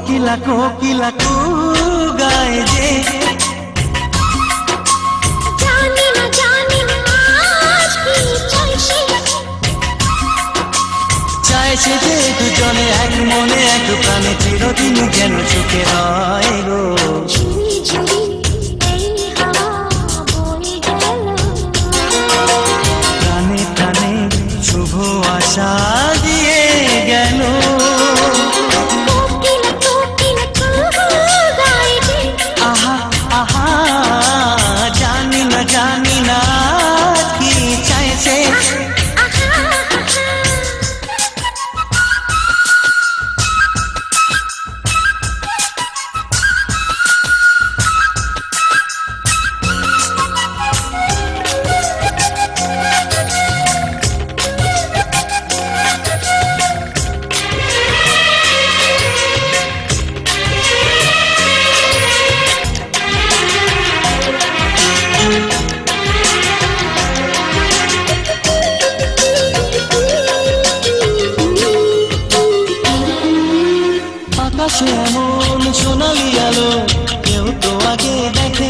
কোকিলা কোকিলা কু গায় যে চাইছে যে দুজনে এক মনে এক প্রাণে চিরদিন যেন চোখে হয় গো। এমন সোনালি আলো কেউ তো আগে দেখে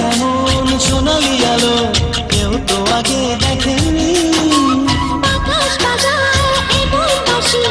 আছে এমন সোনালি আলো কেউ তো আগে দেখেনি। আকাশ বাজায় এমন বাসি।